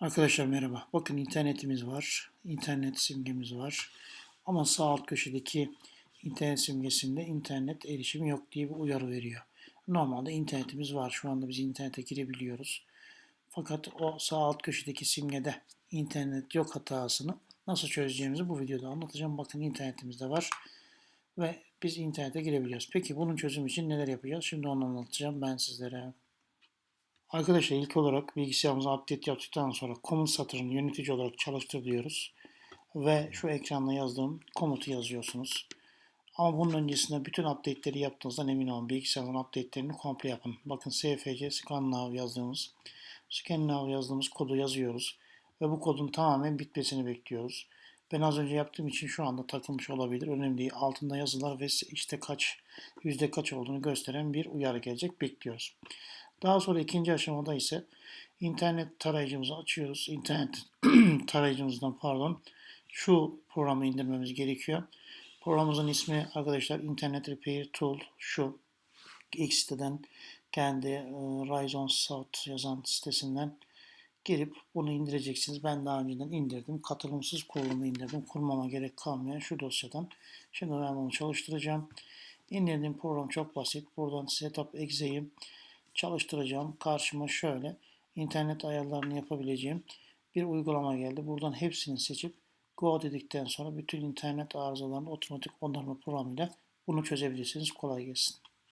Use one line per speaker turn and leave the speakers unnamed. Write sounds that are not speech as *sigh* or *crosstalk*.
Arkadaşlar merhaba. Bakın internetimiz var. İnternet simgemiz var. Ama sağ alt köşedeki internet simgesinde internet erişimi yok diye bir uyarı veriyor. Normalde internetimiz var. Şu anda biz internete girebiliyoruz. Fakat o sağ alt köşedeki simgede internet yok hatasını nasıl çözeceğimizi bu videoda anlatacağım. Bakın internetimizde var ve biz internete girebiliyoruz. Peki bunun çözümü için neler yapacağız? Şimdi onu anlatacağım ben sizlere. Arkadaşlar ilk olarak bilgisayarımıza update yaptıktan sonra komut satırını yönetici olarak çalıştır diyoruz. Ve şu ekranda yazdığım komutu yazıyorsunuz. Ama bunun öncesinde bütün update'leri yaptığınızdan emin olun. Bilgisayarın update'lerini komple yapın. Bakın SFC ScanNow yazdığımız ScanNow yazdığımız kodu yazıyoruz. Ve bu kodun tamamen bitmesini bekliyoruz. Ben az önce yaptığım için şu anda takılmış olabilir. Önemli değil. Altında yazılar ve işte kaç, yüzde kaç olduğunu gösteren bir uyarı gelecek. Bekliyoruz. Daha sonra ikinci aşamada ise internet tarayıcımızı açıyoruz. İnternet *clears throat* tarayıcımızdan pardon şu programı indirmemiz gerekiyor. Programımızın ismi arkadaşlar Internet Repair Tool şu X siteden kendi e, Ryzen South yazan sitesinden girip bunu indireceksiniz. Ben daha önceden indirdim. Katılımsız kurulumu indirdim. Kurmama gerek kalmayan şu dosyadan. Şimdi ben bunu çalıştıracağım. İndirdiğim program çok basit. Buradan Setup Exe'yi çalıştıracağım. Karşıma şöyle internet ayarlarını yapabileceğim bir uygulama geldi. Buradan hepsini seçip Go dedikten sonra bütün internet arızalarını otomatik onarma programıyla bunu çözebilirsiniz. Kolay gelsin.